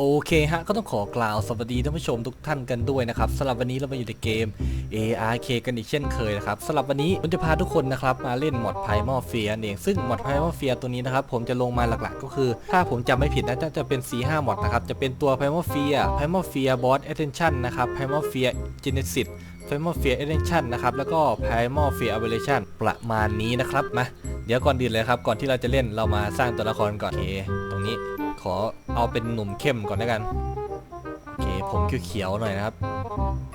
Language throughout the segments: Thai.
โอเคฮะ ก็ต้องขอกล่าวสวัสดีท่านผู้ชมทุกท่านกันด้วยนะครับสำหรับวันนี้เรามาอยู่ในเกม ARK กันอีกเช่นเคยนะครับสำหรับวันนี้ผมจะพาทุกคนนะครับมาเล่นมอดไพมอเฟียเองซึ่งมอดไพมอเฟียตัวนี้นะครับผมจะลงมาหลักๆ ก็คือ ถ้าผมจำไม่ผิดนะจะเป็น 4 5มอดนะครับจะเป็นตัวไพมอเฟียไพมอเฟียบอสเอเทนชั่นนะครับไพมอเฟียเจเนซิสไพมอเฟียเอเทนชั่นนะครับแล้วก็ไพมอเฟียอเวเลชั่นประมาณนี้นะครับมาเดี๋ยวก่อนอื่นเลยครับก่อนที่เราจะเล่นเรามาสร้างตัวละครก่อนโอเคตรงนี้ ขอเอาเป็นหนุ่มเข้มก่อนแล้วกัน โอเค ผมเขียวหน่อยนะครับ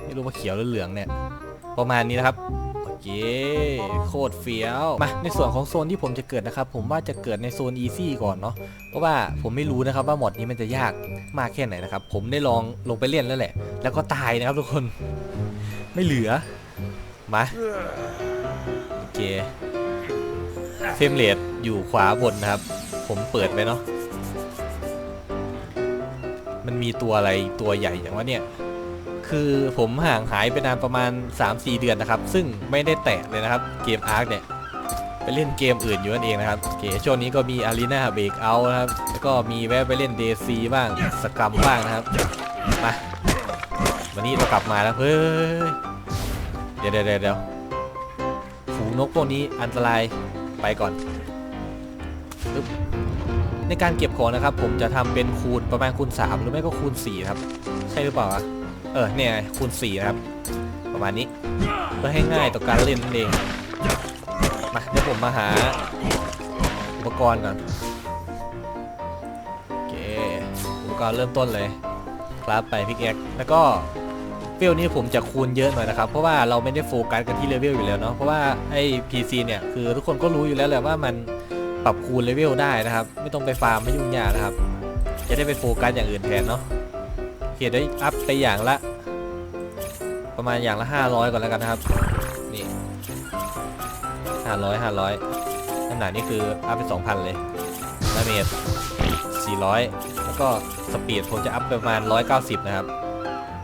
ไม่รู้ว่าเขียวหรือเหลืองเนี่ย ประมาณนี้นะครับ โอเค โคตรเฟี้ยว มา ในส่วนของโซนที่ผมจะเกิดนะครับ ผมว่าจะเกิดในโซนอีซี่ก่อนเนาะ เพราะว่าผมไม่รู้นะครับว่าหมดนี้มันจะยากมากแค่ไหนนะครับ ผมได้ลองลงไปเล่นแล้วแหละ แล้วก็ตายนะครับทุกคน ไม่เหลือ มา โอเคเฟมเรทอยู่ขวาบนนะครับ ผมเปิดไปเนาะ มันมีตัวอะไรตัวใหญ่อย่างวะเนี่ย คือผมห่างหายไปนานประมาณ 3-4 เดือนนะครับ ซึ่งไม่ได้แตะเลยนะครับ เกมอาร์คเนี่ย ไปเล่นเกมอื่นอยู่นั่นเองนะครับโอเคช่วงนี้ก็มีอารีนาเบรกเอานะครับ แล้วก็มีแวะไปเล่นเดซีบ้างสกรัมบ้างนะครับ มา วันนี้เรากลับมาแล้วเฮ้ย เดี๋ยวเดี๋ยวเดี๋ยวฝูงนกพวกนี้อันตรายไปก่อนปึ๊บ ในการเก็บของนะครับ ผมจะทำเป็นคูณประมาณคูณ 3 หรือไม่ก็คูณ4ครับ ใช่หรือเปล่าเออเนี่ยคูณ4นะครับ ประมาณนี้เพื่อให้ง่ายต่อการเล่นนั่นเองมาเดี๋ยวผมมาหาอุปกรณ์ก่อนโอเคอุปกรณ์เริ่มต้นเลยครับไปพิกแอคแล้วก็เวลนี้ผมจะคูณเยอะหน่อยนะครับ เพราะว่าเราไม่ได้โฟกัสกันที่เลเวลอยู่แล้วเนาะเพราะว่าไอ้ PC เนี่ยคือทุกคนก็รู้อยู่แล้วแหละว่ามัน ปรับคูณเลเวลได้นะครับ ไม่ต้องไปฟาร์มไม่ยุ่งยากนะครับ จะได้ไปโฟกัสอย่างอื่นแทนเนาะเขียนได้อัพไปอย่างละ ประมาณอย่างละ 500 ก่อนแล้วกันนะครับ นี่500 500น้ำหนักนี่คืออัพไป 2,000 เลยดาเมจ400 แล้วก็สปีดผมจะอัพไปประมาณ 190 นะครับ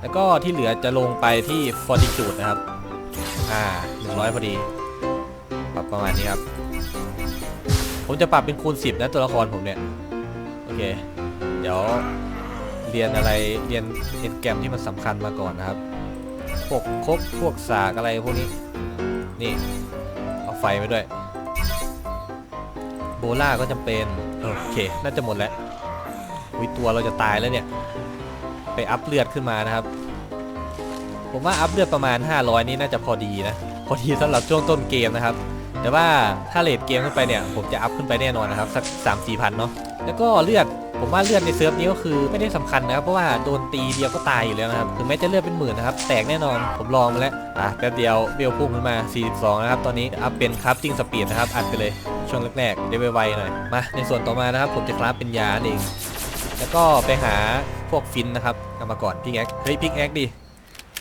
แล้วก็ที่เหลือจะลงไปที่ฟอร์ติจูดนะครับ อ่า 100 พอดี ปรับประมาณนี้ครับ ผมจะปรับเป็นคูณ 10 นะตัวละครผมเนี่ย โอเค เดี๋ยวเรียนอะไรเรียนเรียนแกรมที่มันสำคัญมาก่อนนะครับ พวกคบพวกสากอะไรพวกนี้ นี่ เอาไฟไปด้วย โบล่าก็จำเป็น โอเค น่าจะหมดแล้ววิตัวเราจะตายแล้วเนี่ย ไปอัพเลือดขึ้นมานะครับ ผมว่าอัพเลือดประมาณ 500 นี่น่าจะพอดีนะ พอดีสำหรับช่วงต้นเกมนะครับ แต่ว่าถ้าเลทเกมขึ้นไปเนี่ยผมจะอัพขึ้นไปแน่นอนนะครับสัก3 4 0 0 0เนาะแล้วก็เลือดผมว่าเลือดในเซิร์ฟนี้ก็คือไม่ได้สำคัญนะครับ เพราะว่าโดนตีเดียวก็ตายอยู่แล้วนะครับถึงแม้จะเลือดเป็นหมื่นนะครับ แตกแน่นอนผมลองมาแล้วอะแป๊บเดียวเบลพุ่งขึ้นมา 42 นะครับ ตอนนี้อัพเป็นคราฟจิ้งสปีดนะครับ อัดไปเลยช่วงแรกๆได้ไวๆหน่อยมาในส่วนต่อมานะครับ ผมจะคราฟเป็นยานเอง แล้วก็ไปหาพวกฟินนะครับเอามาก่อนพิกแอคเฮ้ยพิกแอคดิ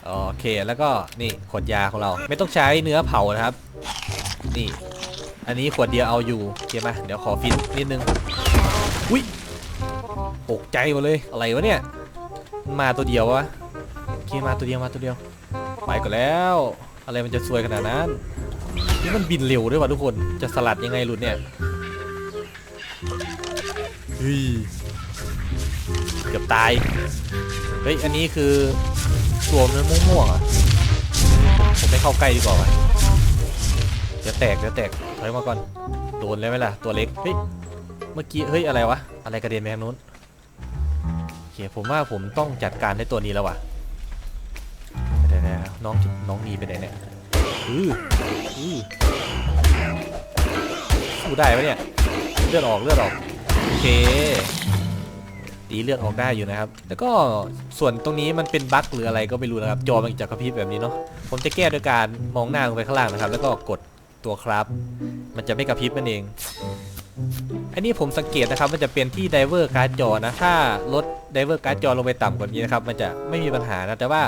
โอเคแล้วก็นี่ขวดยาของเราไม่ต้องใช้เนื้อเผานะครับ นี่ อันนี้ขวดเดียวเอาอยู่โอเคไหมเดี๋ยวขอฟินนิดนึงอุ้ยตกใจหมดเลยอะไรวะเนี่ย มาตัวเดียววะโอเคมาตัวเดียวมาตัวเดียว ไปก่อนแล้ว อะไรมันจะซวยขนาดนั้นนี่มันบินเร็วด้วยวะทุกคนจะสลัดยังไงหลุดเนี่ยเฮ้ยเกือบตาย เฮ้ย อันนี้คือตัวมันม่วงๆอะ ผมไม่เข้าใกล้ดีกว่าวะ เดี๋ยวแตกเดี๋ยวแตกถอยมาก่อน โดนเลยไหมล่ะ ตัวเล็ก เฮ้ย เมื่อกี้ เฮ้ย อะไรวะ อะไรกระเด็นไปทางนู้นโอเคผมว่าผมต้องจัดการในตัวนี้แล้วว่ะเดี๋ยวๆน้องน้องหนีไปไหนเนี่ยอืออือสู้ได้ปะเนี่ย เลือดออกเลือดออก โอเคตีเลือดออกได้อยู่นะครับ แล้วก็ส่วนตรงนี้มันเป็นบั๊กหรืออะไรก็ไม่รู้นะครับ จอมันจะกระพริบแบบนี้เนาะ ผมจะแก้โดยการมองหน้าลงไปข้างล่างนะครับ แล้วก็กด ตัวครับ มันจะไม่กระพริบนั่นเอง อันนี้ผมสังเกตนะครับ มันจะเป็นที่ไดเวอร์การ์ดจอนะ ถ้าลดไดเวอร์การ์ดจอลงไปต่ำกว่านี้นะครับ มันจะไม่มีปัญหานะ แต่ว่า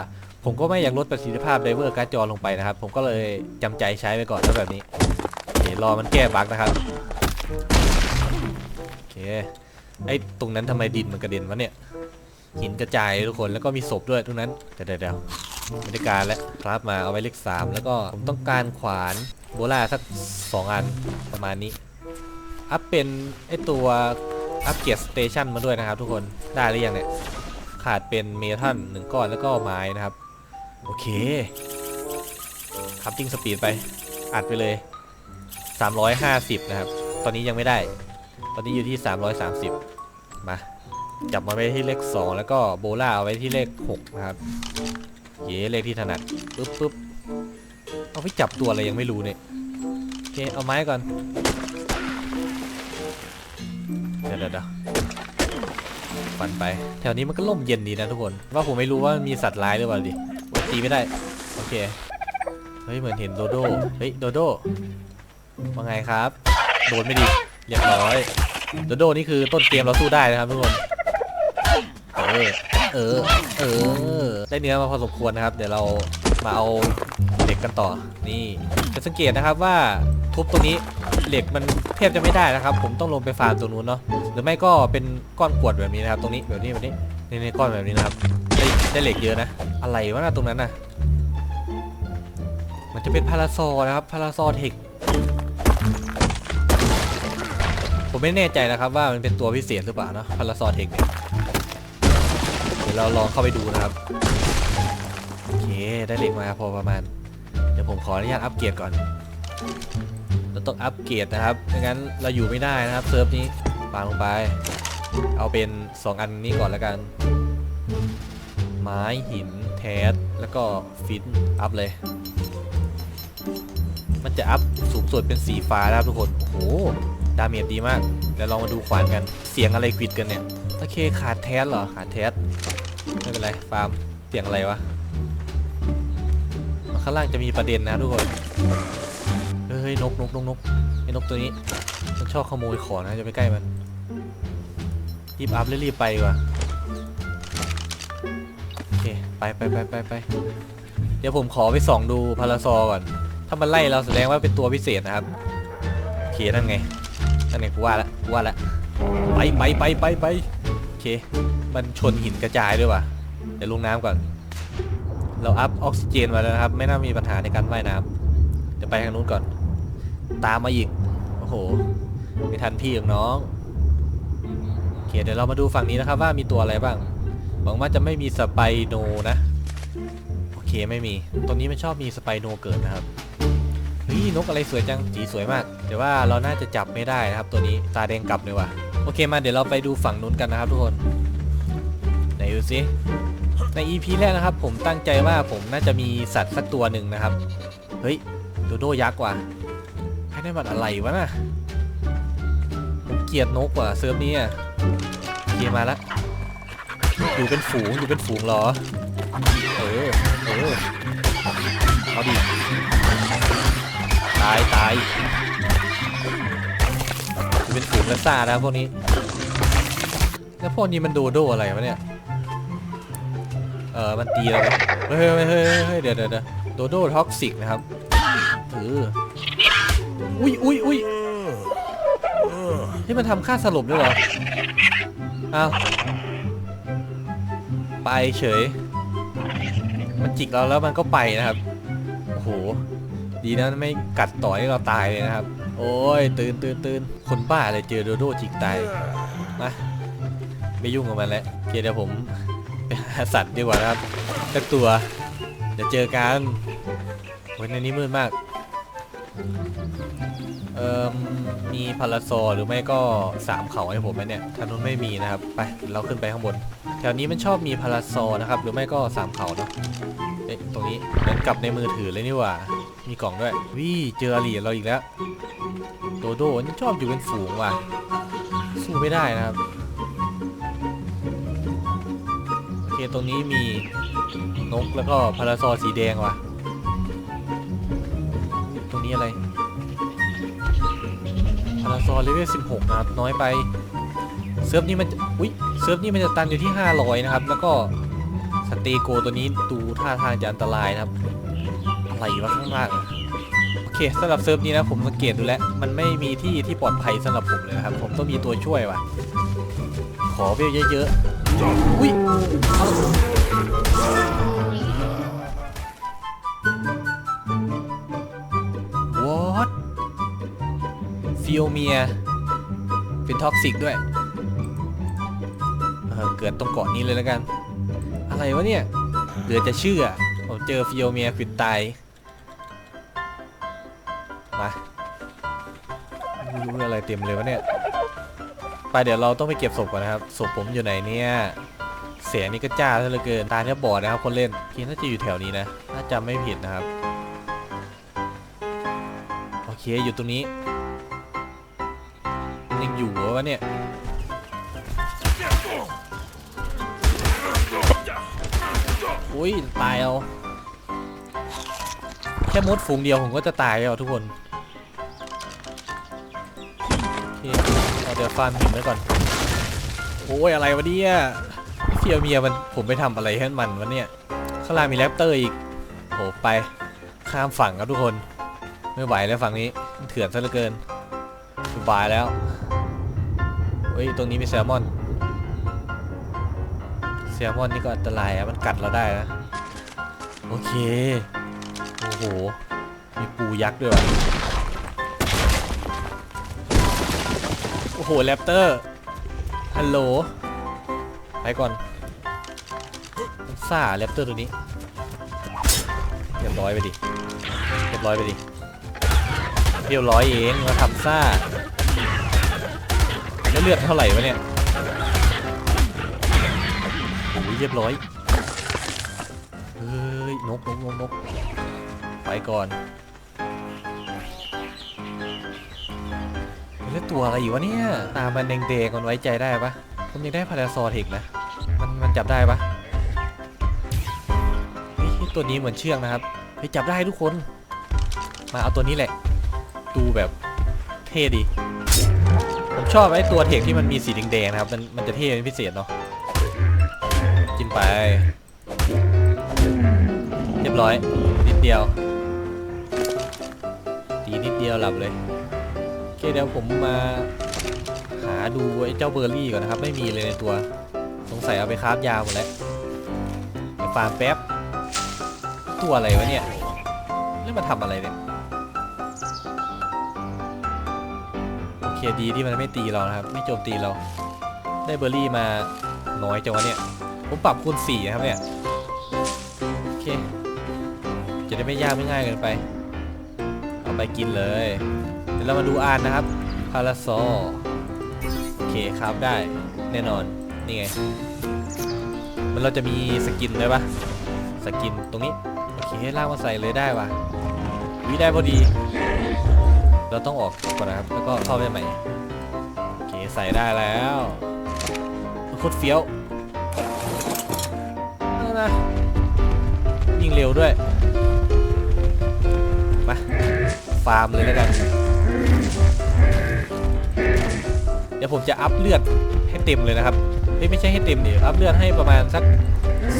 ผมก็ไม่อยากลดประสิทธิภาพไดเวอร์การ์ดจอลงไปนะครับ ผมก็เลยจำใจใช้ไปก่อนแล้วแบบนี้โอเครอมันแก้บั๊กนะครับ โอเค ไอ้ตรงนั้นทำไมดินมันกระเด็นวะเนี่ย หินกระจายทุกคน แล้วก็มีศพด้วยตรงนั้น เดี๋ยวเดี๋ยวเดี๋ยวไม่ได้การแล้วครับมาเอาไว้เลขสามแล้วก็ผมต้องการขวาน โบล่าสักสองอันประมาณนี้ อัพเป็นไอตัวอัพเกียร์สเตชันมาด้วยนะครับทุกคนได้หรือยังเนี่ย ขาดเป็นเมทัลหนึ่งก้อนแล้วก็ไม้นะครับ โอเคคัพติ้งสปีดไป อัดไปเลย 350 นะครับ ตอนนี้ยังไม่ได้ ตอนนี้อยู่ที่ 330 มา จับมาไว้ที่เลข 2 แล้วก็โบล่าเอาไว้ที่เลข 6 นะครับ เย้เลขที่ถนัด ปึ๊บปึ๊บ เอาไปจับตัวอะไรยังไม่รู้เนี่ยโอเคเอาไม้ก่อนเดี๋ยวเดี๋ยวเดี๋ยวฟันไป แถวนี้มันก็ล่มเย็นดีนะทุกคน ว่าผมไม่รู้ว่ามันมีสัตว์ร้ายหรือเปล่าดิตีไม่ได้ โอเค เฮ้ยเหมือนเห็นโดโด เฮ้ยโดโดว่าไงครับ โดนไม่ดี เรียบร้อย โดโดนี่คือต้นเกมเราสู้ได้นะครับทุกคน เออ เออ เออ ได้เนื้อมาพอสมควรนะครับ เดี๋ยวเรามาเอา เหล็กกันต่อ นี่จะสังเกตนะครับว่าทุบตรงนี้เหล็กมันแทบจะไม่ได้นะครับ ผมต้องลงไปฟาร์มตรงนู้นเนาะหรือไม่ก็เป็นก้อนกรวดแบบนี้นะครับ ตรงนี้แบบนี้แบบนี้ในในก้อนแบบนี้นะครับได้ได้เหล็กเยอะนะ อะไรวะนะตรงนั้นนะมันจะเป็นพาราซอนะครับพาราซอเทคผมไม่แน่ใจนะครับว่ามันเป็นตัวพิเศษหรือเปล่าเนาะพาราซอเทคเนี่ยเดี๋ยวเราลองเข้าไปดูนะครับ เค ได้เหล็กมาพอประมาณ เดี๋ยวผมขออนุญาตอัปเกรดก่อน เราต้องอัปเกรดนะครับไม่งั้นเราอยู่ไม่ได้นะครับเซิร์ฟนี้ปาลงไป เอาเป็น 2 อันนี้ก่อนแล้วกัน ไม้หินแทสแล้วก็ฟินอัพเลย มันจะอัพสูงสุดเป็นสีฟ้านะครับทุกคน โอ้โห ดาเมจดีมาก เดี๋ยวลองมาดูขวานกัน เสียงอะไรควิดกันเนี่ย โอเคขาดแทสเหรอ ขาดแทสไม่เป็นไร ฟาร์ม เสียงอะไรวะ ข้างล่างจะมีประเด็นนะทุกคน เฮ้ยนกนกนกนกไอ้นกตัวนี้มันชอบขโมยของนะจะไปใกล้มัน รีบอัพเลยรีบไปกว่าโอเคไปไปไปไปไปเดี๋ยวผมขอไปส่องดูพาราซอก่อน ถ้ามันไล่เราแสดงว่าเป็นตัวพิเศษนะครับโอเคนั่นไงนั่นไงกูว่าละกูว่าละไปไปไปไปไปโอเค มันชนหินกระจายด้วยว่ะเดี๋ยวลงน้ำก่อน เราอัพออกซิเจนมาแล้วนะครับ ไม่น่ามีปัญหาในการว่ายน้ำเดี๋ยวไปทางนู้นก่อน ตามมาอีก โอ้โห ไม่ทันพี่ของน้องโอเคเดี๋ยวเรามาดูฝั่งนี้นะครับ ว่ามีตัวอะไรบ้าง หวังว่าจะไม่มีสไปโนนะ โอเคไม่มี ตรงนี้มันชอบมีสไปโนเกิดนะครับเฮ้ยนกอะไรสวยจัง สีสวยมาก แต่ว่าเราน่าจะจับไม่ได้นะครับ ตัวนี้ ตาแดงกลับเลยว่ะ โอเคมาเดี๋ยวเราไปดูฝั่งนู้นกันนะครับทุกคน ไหนดูสิ ใน EP แรกนะครับ ผมตั้งใจว่าผมน่าจะมีสัตว์สักตัวหนึ่งนะครับ เฮ้ยโดโดยักษ์ว่ะให้ได้มันอะไรวะน่ะผมเกลียดนกว่ะเซิร์ฟนี้อะโอเคมาละอยู่เป็นฝูงอยู่เป็นฝูงเหรอ เออเออเอาดิตายตายอยู่เป็นฝูงและซ่านะพวกนี้ แล้วพวกนี้มันโดโดอะไรวะเนี่ย เออมันตีเราไหมเฮ้ยเฮ้ยเฮ้ยเฮ้ยเดี๋ยวเดี๋ยวเดี๋ยวโดโดท็อกซิกนะครับเอออุ้ยอุ้ยอุ้ยที่มันทำค่าสลบด้วยเหรออ้าวไปเฉย มันจิกเราแล้วมันก็ไปนะครับ โอ้โห ดีนะไม่กัดต่อให้เราตายเลยนะครับ โอ้ยตื่นตื่นตื่นคนบ้าเลยเจอโดโดจิกตาย มา ไม่ยุ่งกับมันแล้วเดี๋ยวผม สัตว์ดีกว่านะครับสักตัว เดี๋ยวเจอกันโอ้ยในนี้มืดมาก เอ่อ มีพาราโซหรือไม่ก็สามเขาให้ผมไหมเนี่ยทางนู้นไม่มีนะครับ ไป เราขึ้นไปข้างบน แถวนี้มันชอบมีพาราโซนะครับ หรือไม่ก็สามเขาเนาะเอ๊ะตรงนี้เหมือนกับในมือถือเลยนี่หว่า มีกล่องด้วยวิเจออลีเราอีกแล้ว โดโดนี่ชอบอยู่เป็นฝูงว่ะ สู้ไม่ได้นะครับ ตรงนี้มีนกแล้วก็พาราซอสีแดงว่ะ ตรงนี้อะไร พาราซอเลเวล16 นะครับ น้อยไป เซิร์ฟนี้มันอุ้ยเซิร์ฟนี้มันจะตันอยู่ที่ 500 นะครับ แล้วก็สเตโกตัวนี้ดูท่าทางจะอันตรายนะครับ อะไรวะข้างล่าง โอเคสำหรับเซิร์ฟนี้นะผมสังเกตดูแล้ว มันไม่มีที่ที่ปลอดภัยสำหรับผมเลยนะครับ ผมต้องมีตัวช่วยว่ะ ขอเวลเยอะๆ อุ้ยวอตฟิโอเมีย เป็นท็อกซิกด้วย เออ เกิดตรงเกาะนี้เลยแล้วกัน อะไรวะเนี่ย เหลือจะเชื่อ ผมเจอฟิโอเมียควิดตาย มาไม่รู้อะไรเต็มเลยวะเนี่ย ไปเดี๋ยวเราต้องไปเก็บศพก่อนนะครับศพผมอยู่ไหนเนี่ยเสียงนี่ก็จ้าซะเหลือเกินตาเนี่ยบอดนะครับคนเล่นพี่น่าจะอยู่แถวนี้นะถ้าจำไม่ผิดนะครับโอเคอยู่ตรงนี้ยังอยู่วะเนี่ยอุ้ยตายเอาแค่มดฝูงเดียวผมก็จะตายแล้วทุกคนโอเค เราเดี๋ยวฟาร์มหินไว้ก่อน โอ้ยอะไรวะเนี่ยเฟียเมียมันผมไปทำอะไรให้มันวะเนี่ย ข้างล่างมีแรปเตอร์อีกโอ้ไป ข้ามฝั่งครับทุกคน ไม่ไหวแล้วฝั่งนี้เถื่อนซะเหลือเกินสบายแล้วเฮ้ยตรงนี้มีแซลมอนแซลมอนนี่ก็อันตรายอะมันกัดเราได้นะ โอเค โอ้โห มีปูยักษ์ด้วยว่ะ แรปเตอร์ฮัลโหลไปก่อนมันซ่าแรปเตอร์ตัวนี้เรียบร้อยไปดิเรียบร้อยไปดิเรียบร้อยเองมาทำซ่าแล้วเลือดเท่าไหร่วะเนี่ยโอ้ยเรียบร้อยเฮ้ยนกนกนกนกไปก่อน ตัวอะไรอยู่วะเนี่ย ตามันแดงๆมันไว้ใจได้ปะผมยังได้พาราซอเทคนะ มันมันจับได้ปะเฮ้ยตัวนี้เหมือนเชือกนะครับเฮ้ยจับได้ทุกคน มาเอาตัวนี้แหละ ดูแบบเท่ดี ผมชอบไอ้ตัวเทคที่มันมีสีแดงๆนะครับ มันมันจะเท่เป็นพิเศษเนาะ กินไป เรียบร้อย นิดเดียว ตีนิดเดียวหลับเลย เคเดี๋ยวผมมาหาดูไอ้เจ้าเบอร์รี่ก่อนนะครับ ไม่มีเลยในตัว สงสัยเอาไปคราฟยาหมดแล้วไปฟาร์มแป๊บ ตัวอะไรวะเนี่ยนี่มาทำอะไรเนี่ยโอเคดีที่มันไม่ตีเรานะครับ ไม่โจมตีเรา ได้เบอร์รี่มาน้อยจังวะเนี่ย ผมปรับคูณ4นะครับเนี่ยโอเค จะได้ไม่ยากไม่ง่ายเกินไป เอาไปกินเลย ดี๋ยวเรามาดูอ่านนะครับพาราโซโอเคครับได้แน่นอนนี่ไง มันเราจะมีสกินด้วยปะสกินตรงนี้โอเคลากมาใส่เลยได้ปะวิได้พอดี เราต้องออกก่อนนะครับ แล้วก็เข้าไปใหม่โอเคใส่ได้แล้วโคตรเฟี้ยวนะยิงเร็วด้วยมาฟาร์มเลยแล้วกัน ดี๋ยวผมจะอัพเลือดให้เต็มเลยนะครับเอ้ยไม่ใช่ให้เต็มเดิอัพเลือดให้ประมาณสัก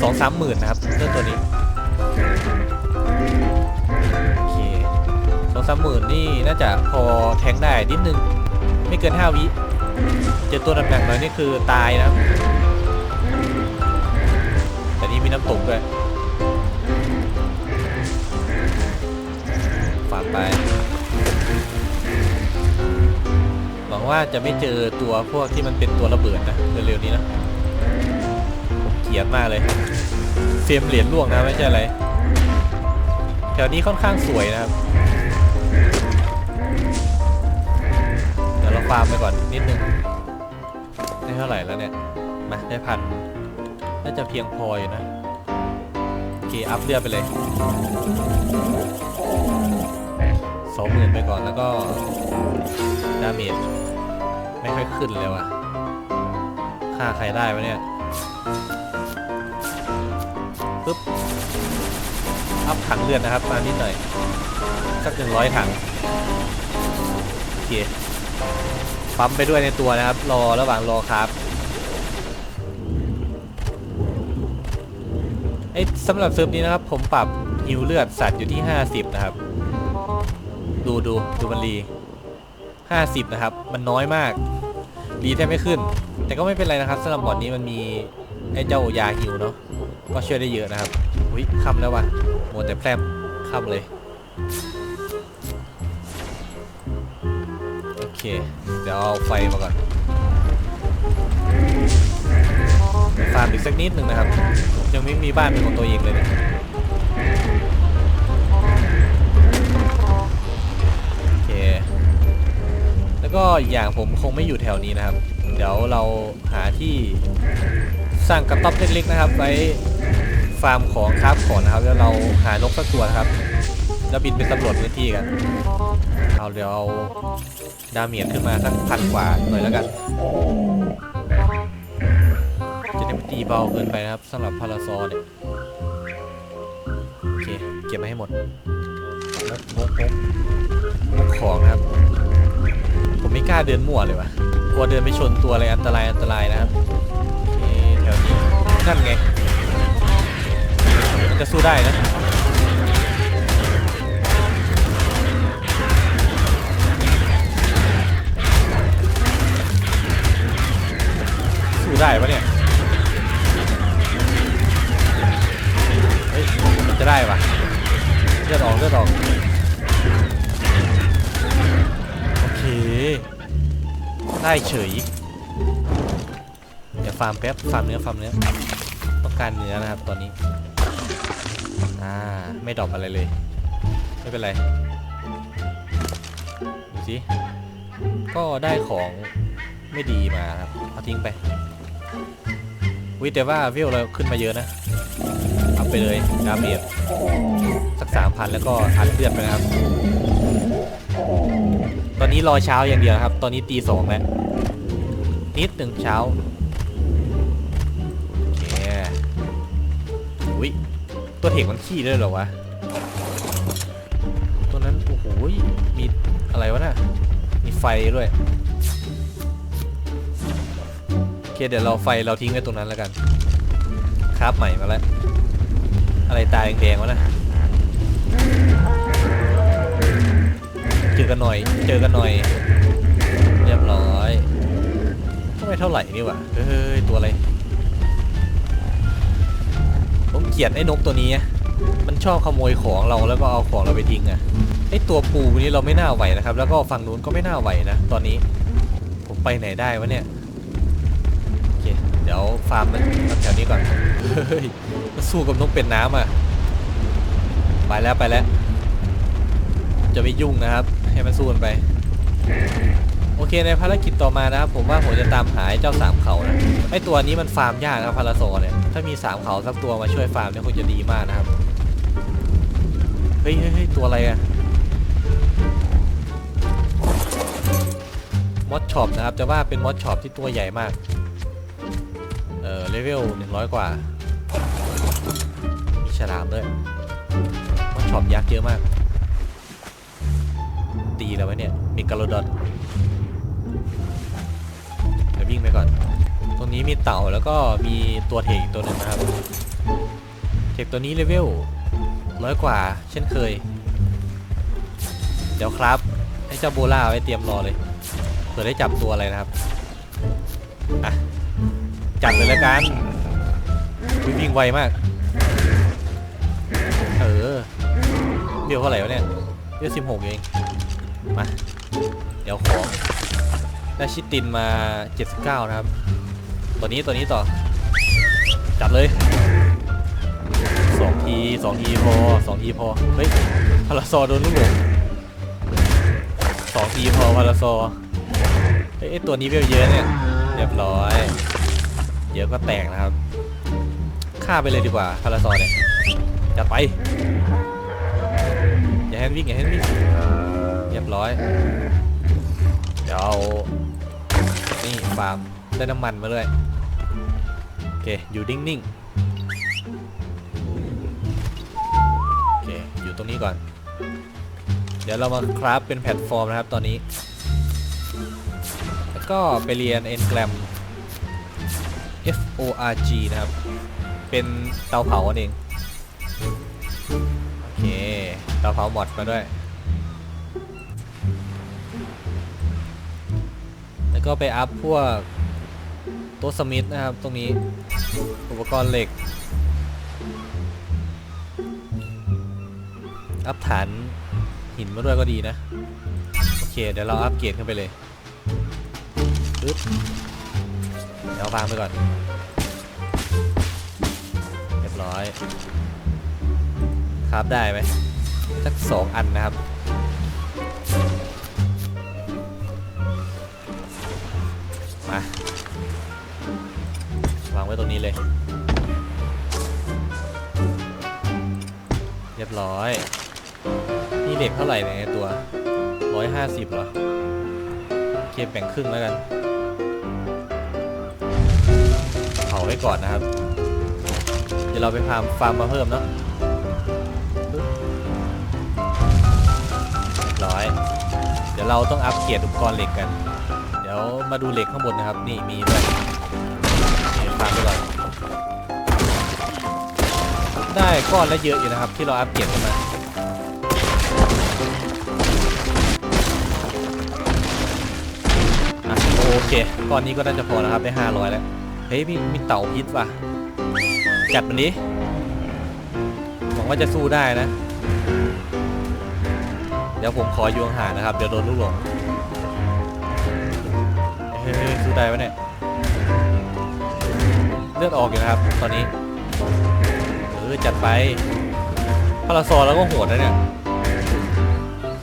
สองสามหมื่นนะครับเลือดตัวนี้โอเคสองสามหมื่นนี่น่าจะพอแทงได้นิดนึงไม่เกินห้าวิเจอตัวหนักๆหน่อยนี่คือตายนะครับแต่นี่มีน้ำตกด้วยฝากไป งว่าจะไม่เจอตัวพวกที่มันเป็นตัวระเบิดนะเร็วๆนี้นะผมเกลียดมากเลยเฟรมเหรียญล่วงนะไม่ใช่อะไรแถวนี้ค่อนข้างสวยนะครับเดี๋ยวเราฟาร์มไปก่อนนิดนึงได้เท่าไหร่แล้วเนี่ยมาได้พันน่าจะเพียงพออยู่นะโอเคอัพเลือดไปเลยสองหมื่นไปก่อนแล้วก็ดาเมจ ไม่ค่อยขึ้นเลยว่ะฆ่าใครได้วะเนี่ยปึ๊บอัพถังเลือดนะครับ มานิดหน่อย สักหนึ่งร้อยถังโอเคปั๊มไปด้วยในตัวนะครับ รอระหว่างรอครับไอ้สำหรับเซิร์ฟนี้นะครับ ผมปรับฮิวเลือดสัตว์อยู่ที่ 50 นะครับ ดูดูดูมันรี 50 นะครับ มันน้อยมากรีแทบไม่ขึ้น แต่ก็ไม่เป็นไรนะครับสำหรับหมอดนี้มันมีไอ้เจ้ายาฮิวเนาะก็ช่วยได้เยอะนะครับอุ้ยค่ำแล้วว่ะหมดแต่แพรมค่ำเลยโอเคเดี๋ยวเอาไฟมาก่อนฟาร์มอีกสักนิดหนึ่งนะครับ ยังไม่มีบ้านเป็นของตัวเองเลยนะ แล้วก็อีกอย่างผมคงไม่อยู่แถวนี้นะครับ เดี๋ยวเราหาที่สร้างกระต๊อบเล็กๆนะครับ ไว้ฟาร์มของคราฟของนะครับ แล้วเราหานกสักตัวนะครับ แล้วบินไปสำรวจพื้นที่กัน เอาเดี๋ยวเอาดาเมียนขึ้นมาสักพันกว่าหน่อยแล้วกัน จะได้ไม่ตีเบาเกินไปนะครับสำหรับพาราซอเนี่ยโอเคเก็บมาให้หมดงกงกงกงกของนะครับ ผมไม่กล้าเดินมั่วเลยวะกลัวเดินไปชนตัวอะไรอันตรายอันตรายนะครับเอ๊ะแถวนี้นั่นไงมันจะสู้ได้นะสู้ได้ปะเนี่ยเฮ้ยมันจะได้ปะเลือดออกเลือดออก โอเค ได้เฉย เดี๋ยวฟาร์มแป๊บ ฟาร์มเนื้อ ฟาร์มเนื้อ ต้องการเนื้อนะครับตอนนี้ อ่า ไม่ดรอปอะไรเลย ไม่เป็นไร ดูสิ ก็ได้ของไม่ดีมาครับ เอาทิ้งไปวิแต่ว่าวิวเราขึ้นมาเยอะนะเอาไปเลยดาเมจสักสามพันแล้วก็อัดเลือดไปนะครับ ตอนนี้รอเช้าอย่างเดียวครับ ตอนนี้ตีสองแล้ว นิดหนึ่งเช้า โอเค อุ้ย ตัวเถกมันขี้ด้วยเหรอวะ ตัวนั้น โอ้โห มีอะไรวะน่ะ มีไฟด้วย โอเค เดี๋ยวเราไฟเราทิ้งไว้ตรงนั้นแล้วกัน คราบใหม่มาแล้ว อะไรตายแดงๆวะนะเจอกันหน่อย เจอกันหน่อย เรียบร้อยก็ไม่เท่าไหร่นี่หว่าเฮ้ยตัวอะไร ผมเกลียดไอ้นกตัวนี้ มันชอบขโมยของเราแล้วก็เอาของเราไปทิ้งอะไอ้ตัวปูนี้เราไม่น่าไหวนะครับ แล้วก็ฝั่งนู้นก็ไม่น่าไหวนะตอนนี้ ผมไปไหนได้วะเนี่ยโอเคเดี๋ยวฟาร์มมันมันแถวนี้ก่อนเฮ้ยมันสู้กับนกเป็นน้ำอะไปแล้วไปแล้วจะไม่ยุ่งนะครับ ให้มันสู้กันไป โอเคในภารกิจต่อมานะครับผมว่าผมจะตามหาเจ้าสามเขานะไอตัวนี้มันฟาร์มยากนะพาราโซเนี่ยถ้ามีสามเขาสักตัวมาช่วยฟาร์มเนี่ยคงจะดีมากนะครับเฮ้ยเฮ้ยเฮ้ยตัวอะไรอะมอสช็อปนะครับจะว่าเป็นมอสช็อปที่ตัวใหญ่มาก เออเลเวล100 กว่า มีฉลามด้วยมอสช็อปยักษ์เยอะมาก แล้ววะเนี่ย มีกาโลดอนเดี๋ยววิ่งไปก่อน ตรงนี้มีเต่าแล้วก็มีตัวเทกอีกตัวหนึ่งนะครับ เทกตัวนี้เลเวลร้อยกว่า เช่นเคย เดี๋ยวครับ ให้เจ้าโบล่าไว้เตรียมรอเลยเผื่อได้จับตัวอะไรนะครับ อะ จับเลยแล้วกัน วิ่งไวมาก เออเดียวเท่าไหร่วะเนี่ยเดียวสิบหกเอง มา เดี๋ยวของได้ชิตินมา 79 นะครับ ตัวนี้ตัวนี้ต่อ จัดเลยสองทีสองทีพอสองทีพอ เฮ้ยพาราซอโดนลูกหลงสองทีพอพาราซอเฮ้ยไอ้ตัวนี้เวลเยอะเนี่ยเรียบร้อยเดี๋ยวก็แตกนะครับฆ่าไปเลยดีกว่าพาราซอเนี่ยจัดไป อย่าให้มันวิ่งอย่าให้มันวิ่ง ร้อย เดี๋ยวเอานี่ฟาร์มได้น้ำมันมาด้วยโอเค อยู่นิ่งๆโอเค อยู่ตรงนี้ก่อน เดี๋ยวเรามาคราฟเป็นแพลตฟอร์มนะครับตอนนี้ แล้วก็ไปเรียน Engram F O R G นะครับ เป็นเตาเผาอันเอง โอเค เตาเผาหมดมาด้วย แล้วก็ไปอัพพวกโต๊ะสมิธนะครับ ตรงนี้อุปกรณ์เหล็ก อัพฐานหินมาด้วยก็ดีนะ โอเค เดี๋ยวเราอัพเกรดขึ้นไปเลยปึ๊บเดี๋ยวเอาวางไปก่อนเร้อย ครับได้ไหมสักสองอันนะครับ ไว้ตรงนี้เลย เรียบร้อยนี่เหล็กเท่าไหร่เนี่ยไอ้ตัวร้อยห้าสิบเหรอเคแบ่งครึ่งแล้วกันเผาไว้ก่อนนะครับ เดี๋ยวเราไปฟาร์มฟาร์มมาเพิ่มเนาะเรียบร้อย เดี๋ยวเราต้องอัปเกรดอุปกรณ์เหล็กกัน เดี๋ยวมาดูเหล็กข้างบนนะครับ นี่มีด้วย นี่ฟามไปก่อน ได้ก้อนละเยอะอยู่นะครับ ที่เราอัปเกรดขึ้นมาอะโอเคก้อนนี้ก็น่าจะพอแล้วครับได้ 500 แล้ว เฮ้ยมีมีเต่าพิษว่ะ จัดมันดิหวังว่าจะสู้ได้นะ เดี๋ยวผมขออยู่ห่านะครับ เดี๋ยวโดนลูกหลงเฮ้ยสู้ได้ปะเนี่ย ลือดออกอยู่นะครับ ตอนนี้เออจัดไปพาราซอแล้วก็โหดนะเนี่ย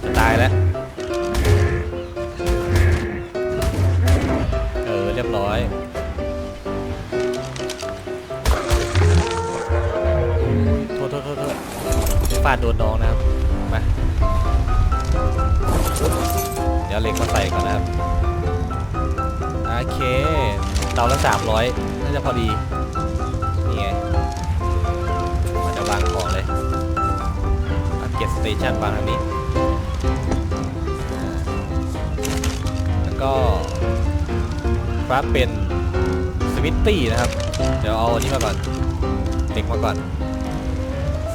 จะตายแล้วเออเรียบร้อยโทษโทษโทษโทษฟาดโดนน้องนะครับมาเดี๋ยวเหล็กมาใส่ก่อนนะครับโอเคเตาละสามร้อย น่าจะพอดี นี่ไงมันจะวางของเลยอัปเกรดสเตชันวางทางนี้ แล้วก็ครับเป็นสวิตตี้นะครับ เดี๋ยวเอาอันนี้มาก่อนเด็กมาก่อน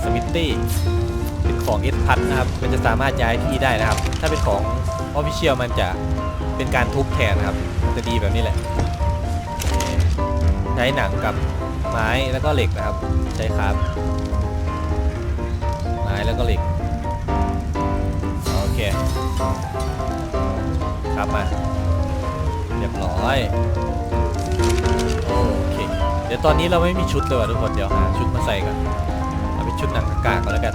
สวิตตี้เป็นของเอสพัทนะครับ มันจะสามารถย้ายที่ได้นะครับ ถ้าเป็นของออฟฟิเชียลมันจะเป็นการทุบแทนนะครับมันจะดีแบบนี้แหละ ใช้หนังกับไม้แล้วก็เหล็กนะครับ ใช้ครับ ไม้แล้วก็เหล็ก โอเค ครับมา เรียบร้อย โอเค เดี๋ยวตอนนี้เราไม่มีชุดเลยว่ะทุกคน เดี๋ยวหาชุดมาใส่กันเอาเป็นชุดหนังกากๆก่อนแล้วกัน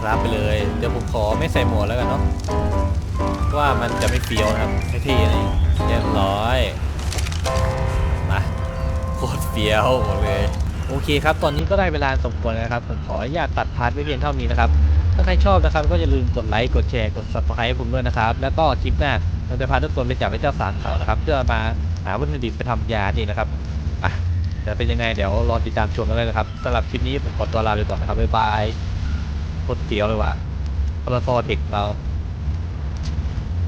ครับไปเลย เดี๋ยวผมขอไม่ใส่หมวกแล้วกันเนาะว่ามันจะไม่เฟี้ยวนะครับไม่ท่นี่เรียบร้อย โคตรเฟี้ยวเลย โอเคครับ ตอนนี้ก็ได้เวลาสมควรแล้วนะครับ ผมขออนุญาตตัดพาร์ทไว้เพียงเท่านี้นะครับ ถ้าใครชอบนะครับ ก็อย่าลืมกดไลค์ กดแชร์ กด subscribe ให้ผมด้วยนะครับ แล้วก็คลิปหน้าเราจะพาทุกคนไปจับไอ้เจ้าสารเขานะครับ เพื่อมาหาวัตถุดิบไปทำยานี่นะครับอะจะเป็นยังไงเดี๋ยวรอติดตามชมกันเลยนะครับสำหรับคลิปนี้ผมขอตัวลาไปก่อนนะครับบ๊ายบายโคตรเตี๋ยวเลยว่ะพลทอเด็กเรา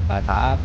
บายครับ